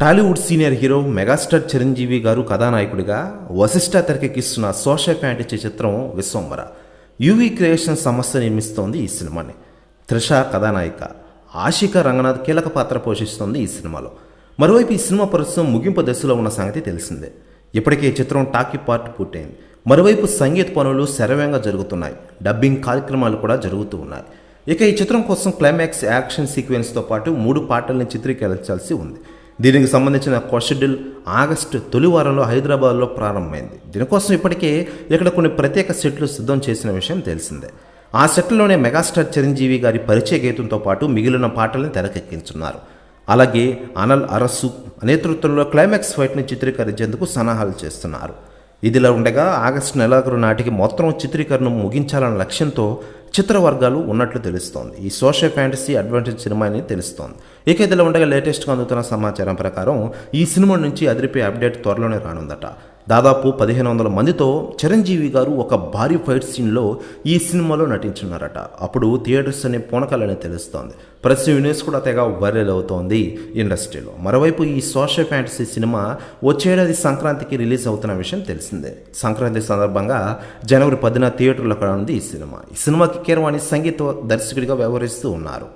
Tollywood senior hero megastar Chiranjeevi garu కథానాయకుడిగా Vasishta తెరకెక్కిస్తున్న social fantasy చిత్రం Vishwambhara UV creation సంస్థ నిర్మిస్తోంది ఈ సినిమాని. త్రిష కథానాయిక. ఆశిక రంగనాథ్ కీలక పాత్ర పోషిస్తోంది ఈ సినిమాలో. మరోవైపు ఈ సినిమా ప్రస్తుతం ముగింపు దశలో ఉన్న సంగతి తెలిసిందే. ఇప్పటికే ఈ చిత్రం టాకీ పార్ట్ పూర్తయింది. మరోవైపు సంగీత పనులు శరవ్యంగా జరుగుతున్నాయి. డబ్బింగ్ కార్యక్రమాలు కూడా జరుగుతూ ఉన్నాయి. ఇక ఈ చిత్రం కోసం క్లైమాక్స్ యాక్షన్ సీక్వెన్స్తో పాటు మూడు పాటల్ని చిత్రీకరించాల్సి ఉంది. దీనికి సంబంధించిన షెడ్యూల్ ఆగస్టు తొలి వారంలో హైదరాబాద్లో ప్రారంభమైంది. దీనికోసం ఇప్పటికే ఇక్కడ కొన్ని ప్రత్యేక సెట్లు సిద్ధం చేసిన విషయం తెలిసిందే. ఆ సెట్లోనే మెగాస్టార్ చిరంజీవి గారి పరిచయ గీతంతో పాటు మిగిలిన పాటల్ని తెరకెక్కించున్నారు. అలాగే అనల్ అరసు నేతృత్వంలో క్లైమాక్స్ ఫైట్ని చిత్రీకరించేందుకు సన్నాహాలు చేస్తున్నారు. ఇదిలా ఉండగా ఆగస్టు నెలాఖరు నాటికి మొత్తం చిత్రీకరణ ముగించాలన్న లక్ష్యంతో చిత్రవర్గాలు ఉన్నట్లు తెలుస్తోంది. ఈ సోషల్ ఫ్యాంటసీ అడ్వెంచర్ సినిమా అని తెలుస్తోంది. ఇక ఇదిలో ఉండగా లేటెస్ట్గా అందుతున్న సమాచారం ప్రకారం ఈ సినిమా నుంచి అదిరిపే అప్డేట్ త్వరలోనే రానుందట. దాదాపు పదిహేను వందల మందితో చిరంజీవి గారు ఒక భారీ ఫైట్ సీన్లో ఈ సినిమాలో నటించున్నారట. అప్పుడు థియేటర్స్ అనే పూనకాలని తెలుస్తోంది. ప్రస్తుతం న్యూస్ కూడా తెగ వైరల్ అవుతోంది ఇండస్ట్రీలో. మరోవైపు ఈ సోషల్ ఫ్యాంటసీ సినిమా వచ్చేడాది సంక్రాంతికి రిలీజ్ అవుతున్న విషయం తెలిసిందే. సంక్రాంతి సందర్భంగా జనవరి పదిన థియేటర్లో కానుంది ఉంది ఈ సినిమా. ఈ సినిమాకి కీరవాణి సంగీత దర్శకుడిగా వ్యవహరిస్తూ ఉన్నారు.